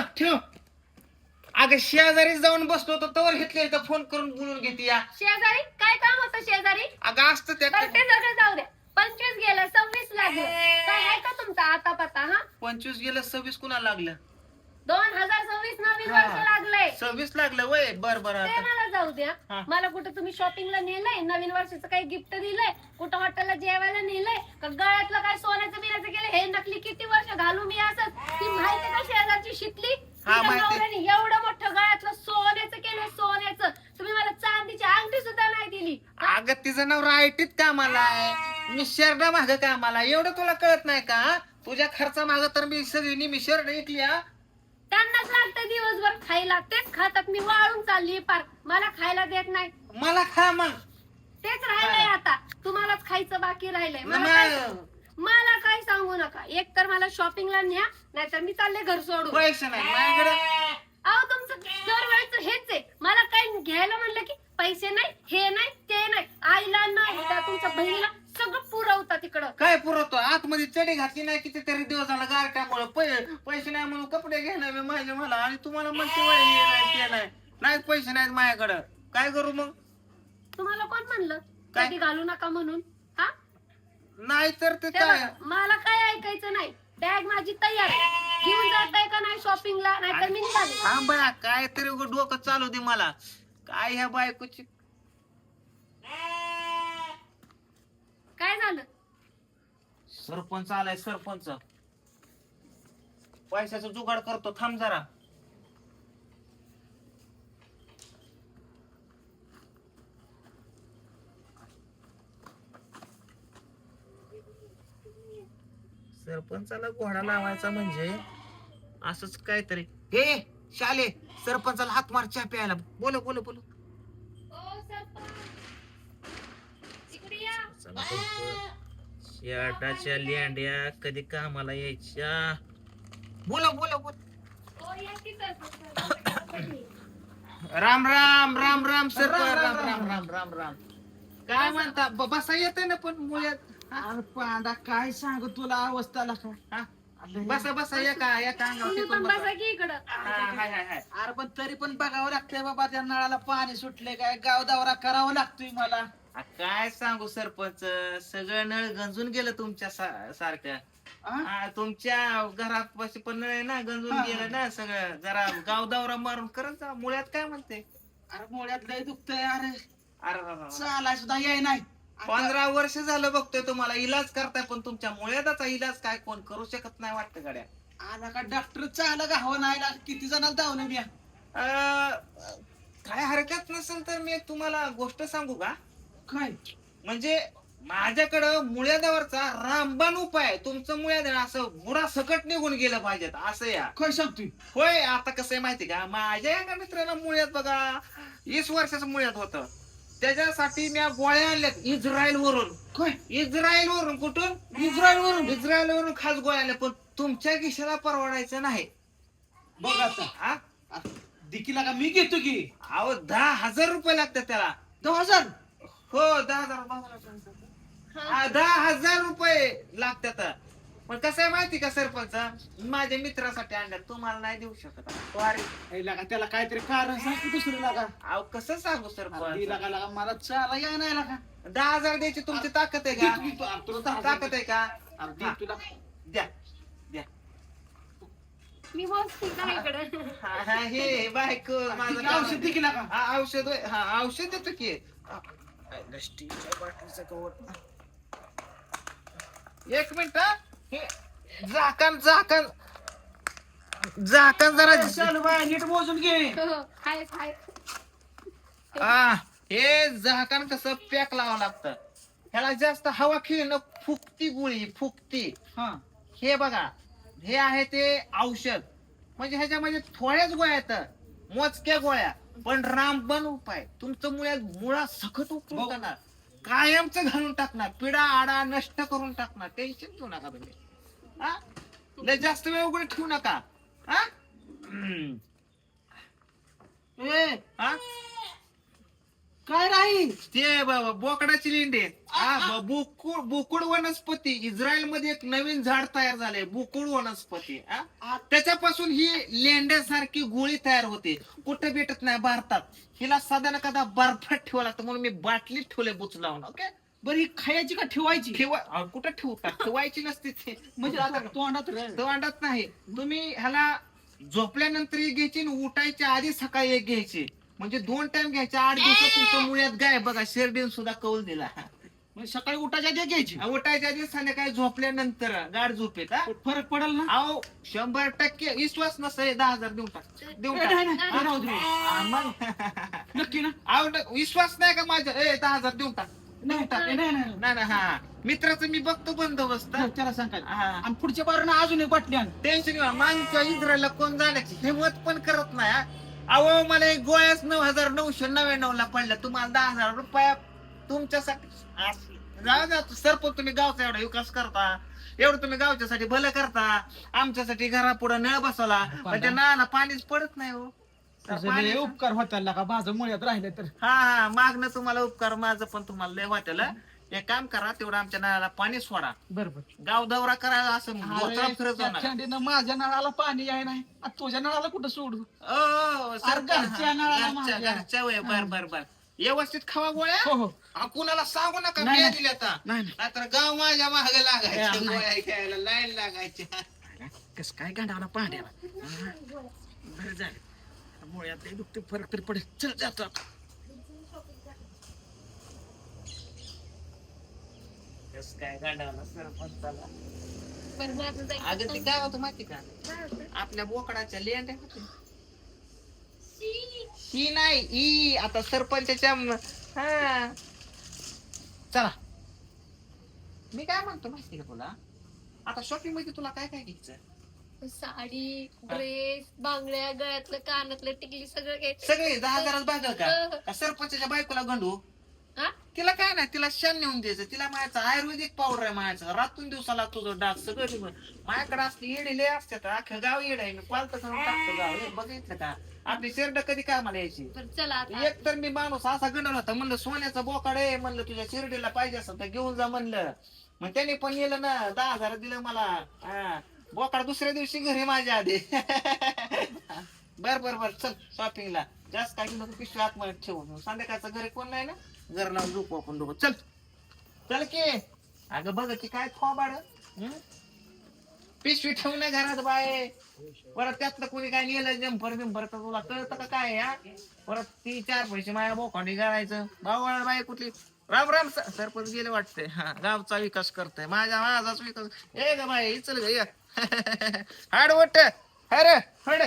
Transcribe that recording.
ठेव. अगं शेजारी जाऊन बसलो होतो तवर घेतले इथं फोन करून बोलून घेते या. शेजारी? काय काम होतं शेजारी? अगं असतं तर त्या ते सगळं जाऊ द्या पंचवीस गेलं सव्वीस लागलं. काय आहे का तुमचा आता पता हा? पंचवीस गेलं सव्वीस कुणाला लागलं? दोन हजार सव्वीस नवीन हा. वर्ष लागलंय. सव्वीस लागलं वय. बर बर ते आता. मला जाऊ द्या. हा. मला कुठं तुम्ही शॉपिंगला नेलंय? नवीन वर्षाचं काही गिफ्ट दिलंय? कुठं हॉटेलला जेवायला नेलंय? का गळ्यातलं काय सोन्याचं बिन्याचं केलं हे नकली किती वर्ष घालू मी असं ती माहिती का शेजारची शिकली? हा, माहिती. एवढं मोठं गळ्यातलं सोन्याचं केलं सोन्याचं. तुम्ही मला चांदीची अंगठी सुद्धा नाही दिली. अगं तिचं नाव रायटीत कामाला आहे. मी शर्ट माग कामाला एवढं तुला कळत नाही का? तुझ्या खर्चा माग तर मी सगळी मी शर्ट ऐकली हा? त्यांनाच लागतं दिवसभर. खायला तेच खातात. मी वाळून चालली पार मला खायला देत नाही. मला खा मग. तेच राहिलंय आता. तुम्हालाच खायचं बाकी राहिलंय. मला मग- काय मला काय सांगू नका. एक तर मला शॉपिंगला न्या नाहीतर मी चालले घर सोडून. पैसे नाही. माझ्याकडे अहो तुमचं दरवेळेच हेच आहे. मला काय घ्यायला म्हणलं की पैसे नाही हे नाही ते नाही. आईला नाही. त्या तुमच्या बहिणीला सगळं पुरवता तिकडं. काय पुरवतो? आतमध्ये चढी घातली नाही कितीतरी दिवस झाला गारट्यामुळे. पैसे नाही म्हणून कपडे घेणार मी माझे मला आणि तुम्हाला म्हणते वय हे नाही ते नाही. नाही पैसे नाहीत माझ्याकडं. काय करू मग? तुम्हाला कोण म्हणलं? काय? कधी घालू नका म्हणून? हा? नाही तर ते हे काय? बघा, मला काय ऐकायचं नाही. बॅग माझी तयार आहे. घेऊन जाताय का नाही शॉपिंगला नाहीतर मी निघाले. थांब बया काय तरी डोकं चालू दे मला. काय ह्या बायकोची काय झालं सरपंच आलाय सरपंच. पैशाचा जुगाड करतो थांब जरा. सरपंचाला घोडा लावायचा म्हणजे असंच काहीतरी. हे शाले सरपंचाला हात मार चहा प्यायला. बोल बोल बोल ओ सरपंच. इकडे या. चला बघतो. शेटाच्या लेंड्या कधी कामाला यायच्या? बोला बोला बोल. या की सरपंच राम राम राम राम सर. राम राम राम राम राम काय म्हणता? ब- बसा येते ना पण मुळ्यात. अरे पांडा काय सांगू तुला अवस्थाला का? हा? बसा बसा तुम्ही पण. बसा. की इकडं. हा, हाय, हाय, हाय. अरे पण तरी पण बघावं लागतंय बाबा त्या नळाला पाणी सुटले काय? गाव दौरा करावा लागतोय मला. आ, काय सांगू सरपंच? सगळं नळ गंजून गेलं तुमच्या सा- सारखं. हा? तुमच्या घरात पाशी पण नळ आहे ना गंजून हा. गेलं ना सगळं. जरा गाव दौरा मारून करत जा मुळ्यात काय म्हणते? अरे मुळ्यात लय दुखतंय अरे. अरे वा, वा, वा. चालाय सुद्धा याय नाही. आता- पंधरा वर्ष झालं बघतोय तुम्हाला इलाज करताय पण तुमच्या मुळ्याचा इलाज काय कोण करू शकत नाही वाटतं गाड्या. आला का डॉक्टर चाल का हवं नाही किती जणांना धावलं अं, काय हरकत नसेल तर मी एक तुम्हाला गोष्ट सांगू का? काय? म्हणजे माझ्याकडं मुळ्यादावरचा रामबाण उपाय आहे. तुमचं मुळ्याद असं बुडा सकट निघून गेलं पाहिजेत असं या. काय सांगतोय? होय आता कसं आहे माहिती का? माझ्या एका मित्राला मुळ्यात बघा वीस वर्षाचं मुळ्यात होतं. त्याच्यासाठी मी गोळ्या आणल्यात इस्रायल वरून काय? इस्रायल वरून कुठून? इस्रायल वरून इस्रायल वरून खास गोळ्या आणल्या पण तुमच्या खिशाला परवडायचं नाही. बघ आता. हा? दिकीला का मी घेतो की? अहो दहा हजार रुपये लागतात त्याला. दहा हजार? हो दहा हजार हा, दहा हजार रुपये लागतात. पण कसं आहे माहिती का सरपंच? माझ्या मित्रासाठी आणल्यात तुम्हाला नाही देऊ शकत. हे लागा त्याला काहीतरी कारण सांग की दुसरं लागा. अहो कसं सांगू ती सरपंच? लागा लागा मला चाला याय नाही लागा. दहा हजार द्यायची तुमची ताकद आहे दे का? तो- तुला दहा ताकद आहे का? अरे दे हा. तुला. द्या द्या. मी इकडं? हा, हा, हे बायको माझं काम- औषध लागा. हा औषध होय. हा औषध देतो की. हा. स्टीलच्या बाटलीचं कवर. एक मिनिट हा. हे झाकण झाकण. झाकण जरा चालू बाय नीट मोजून घे. हो, हाय हाय. हा हे झाकण कसं पॅक लावावं लागतं. ह्याला जास्त हवा खेळणं फुकती गोळी फुकती. हा. हे बघा हे आहे ते औषध. म्हणजे ह्याच्यामध्ये थोड्याच गोळ्या आहेत मोजक्या गोळ्या. पण रामबन उपाय. तुमचं मुळ्यात मुळा सखत. करणार कायमच घालून टाकणार. पिढा आडा नष्ट करून टाकणार. टेन्शन घेऊ नका तुम्ही. हा? लय जास्त वेळ उघडे ठेवू नका. हा? काय राहील ते बाबा बोकडाची लेंडी आहे. हा ब- बोकुड बोकुड वनस्पती. इस्रायलमध्ये एक नवीन झाड तयार झाले बोकुड वनस्पती. हा? त्याच्यापासून ही लेंड्यासारखी गोळी तयार होते. कुठे भेटत नाही भारतात. हिला साधारण कदा बर्फात ठेवा लागतं म्हणून मी बाटलीत ठेवले बुच लावून. ओके? बरं ही खायची का ठेवायची? ठेवा अहो, कुठं ठेवतात ठेवायची नसते ते. म्हणजे आता तोंडात. तोंडात नाही. तुम्ही ह्याला झोपल्यानंतर एक घ्यायची आणि उठायच्या आधी सकाळी एक घ्यायची. म्हणजे दोन टाइम घ्यायचे आठ दिवसात तुमच्या मुळ्यात गाय बघा शेरडीन सुद्धा कौल दिला. म्हणजे सकाळी उठायच्या आधी घ्यायची. उठायच्या आधी संध्याकाळी झोपल्यानंतर गाड झोपेत हा? फरक पडेल ना? अहो शंभर टक्के विश्वास नसेल दहा हजार देऊन टाक. देऊन ए, नाही, टाक नाही, राहू दे. हा, मग. नक्की ना? अहो न- विश्वास नाही का माझ्या? ए दहा हजार देऊन टाक. नाही नाही नाही, नाही. नाही नाही हा. मित्राचं मी बघतो बंदोबस्त. चल, त्याला सांग. हा. आणि पुढच्या बारीनं अजून एक बाटली आण. टेन्शन घेऊ मागच्या इस्रायलला कोण जाण्याची? हिंमत पण करत नाही हा. अहो मला एक गोळ्याच नऊ हजार नऊशे नव्याण्णव ला पडल्या तुम्हाला दहा हजार रुपया तुमच्यासाठी असं. जाऊ द्या सरपंच तुम्ही गावचा एवढा विकास करता. एवढं तुम्ही गावच्यासाठी भलं करता. आमच्यासाठी घरापुढे नळ बसवला. पण त्या नळाला पाणीच पडत नाही हो. तर तुझं लय पाणी- उपकार होताल का माझं मुळ्यात राहिलं तर. हा हा. मागणं तुम्हाला उपकार माझं पण तुम्हाला लय वाटेल एक काम करा तेवढं आमच्या नळाला पाणी सोडा. बरोबर. गाव दौरा करायला असं मोत्रा फिरत जाऊ नका. थंडीनं माझ्या नळाला पाणी आहे नाही. आता तुझ्या नळाला कुठं सोडू? ओ, ओ, सर, घरच्या नळाला घरच्या माझ्या. घरच्या वय बर बर बर. व्यवस्थित खावा गोळ्या? हो हो. आ, कुणाला सांगू नका नाही, मी नाही. दिले आता. नाही नाही. नाहीतर गाव माझ्या मागे लागायचे नाही. गोळ्या घ्यायला लाईन लागायच्या. कस काय गांडावला पांड्याला बरं झालं. मुळ्यात दुखते फरक तरी पडेल. चल जातो आता. कसं काय गांडावला सरपंचाला बरं, माझं जायचं. अगं ते काय होतं माहिती का? आपल्या बोकडाच्या लेंड्या होत्या. शी. ही नाही ही आता सरपंचाच्या म- हा चला मी काय म्हणतो माहिती का तुला आता शॉपिंगमध्ये तुला काय काय घ्यायचं साडी ड्रेस बांगड्या गळ्यातलं कानातलं टिकली सगळं घ्यायचं सगळे दहा हजारात भागल का का सरपंचाच्या बायकोला गंडू? तिला काय नाही तिला शान नेऊन द्यायचं. तिला मायाचं आयुर्वेदिक पावडर आहे मायाचं रातून दिवसाला तुझं डाग सगळं निघून. माझ्याकडे असते येडे लय असतात अख्खं गाव येड आहे. मी पालत करून टाकतो गाव हे बघितलं का? आपली शेरड कधी कामाला यायची? बरं चला आता. एक तर मी माणूस असा गणला होता. म्हणलं सोन्याचा बोकाड आहे. म्हणलं तुझ्या शिर्डीला पाहिजे असं तर घेऊन जा म्हणलं. मग त्याने पण येलं ना. दहा हजार दिलं मला. हा. बोकाड दुसऱ्या दिवशी घरी माझ्या आधी. बर बर बर. चल शॉपिंगला जास्त काही नको पिशवी आतमध्ये ठेवून संध्याकाळचं घरी कोण नाही ना? घर लावून झोपू आपण दोघं. चल. चल की. अगं बघ की काय खोबाड हं? पिशवी ठेवून नाही घरात बाय परत त्यातलं कोणी काय नेलं जंपर बिंपर तर तुला कळतं का काय हा? परत ती चार पैसे माझ्या बोखांडी करायचं भाऊ बाय कुठली? राम राम स- सरपंच गेले वाटते. हा गावचा विकास करतोय. माझ्या माझाच विकास. ए ग बाय चल ग हाड वट अरे हड.